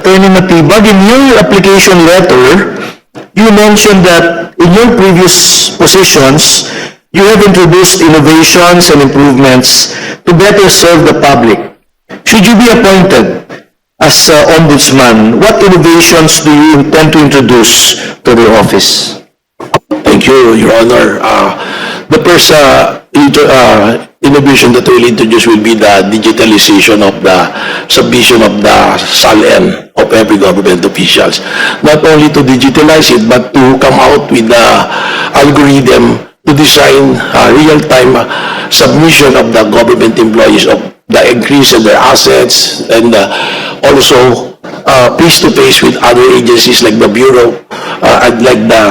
Attorney Matibag, in your application letter, you mentioned that in your previous positions, you have introduced innovations and improvements to better serve the public. Should you be appointed as uh, ombudsman, what innovations do you intend to introduce to the office? Thank you, Your Honor. Uh, The first uh, intro- uh, innovation that we'll introduce will be the digitalization of the submission of the SALN of every government officials. Not only to digitalize it, but to come out with the algorithm to design uh, real-time uh, submission of the government employees of the increase in their assets and uh, also uh, face-to-face with other agencies like the Bureau, uh, and like the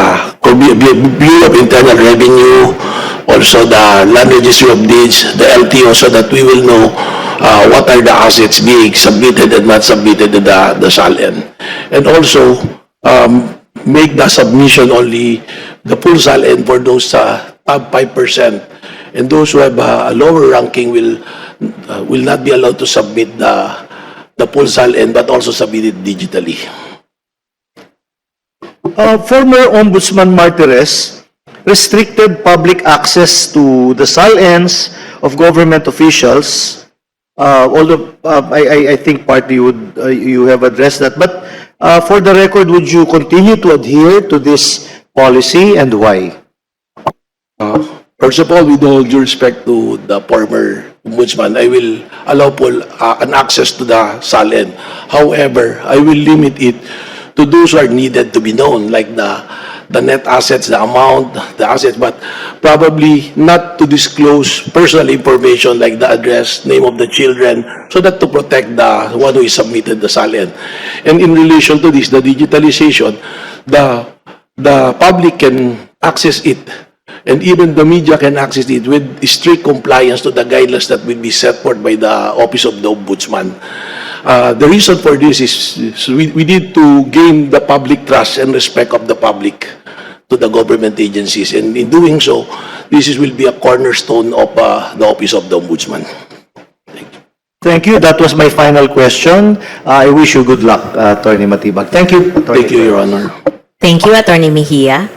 Bu- Bu- Bureau of Internal Revenue, also the Land Registry of Deeds, the LTO, so that we will know uh, what are the assets being submitted and not submitted to the, the SALN. And also, um, make the submission only the full SALN for those uh, top 5%. And those who have uh, a lower ranking will, uh, will not be allowed to submit the, the full SALN, but also submit it digitally. Uh, former Ombudsman Martires restricted public access to the SALNs of government officials. Uh, although uh, I, I, I think partly would, uh, you have addressed that, but uh, for the record, would you continue to adhere to this policy and why? First of all, with all due respect to the former ombudsman, I will allow Paul uh, an access to the SALN. However, I will limit it to those who are needed to be known, like the, the net assets, the amount, the assets, but probably not to disclose personal information like the address, name of the children, so that to protect the one who is submitted the SALN. And in relation to this, the digitalization, the, the public can access it and even the media can access it with strict compliance to the guidelines that will be set forth by the Office of the Ombudsman. Uh, the reason for this is, is we, we need to gain the public trust and respect of the public to the government agencies. And in doing so, this is, will be a cornerstone of uh, the Office of the Ombudsman. Thank you. That was my final question. Uh, I wish you good luck, uh, Attorney Matibag. Thank you. Attorney Thank you, Your Honor. Thank you, Attorney Mejia.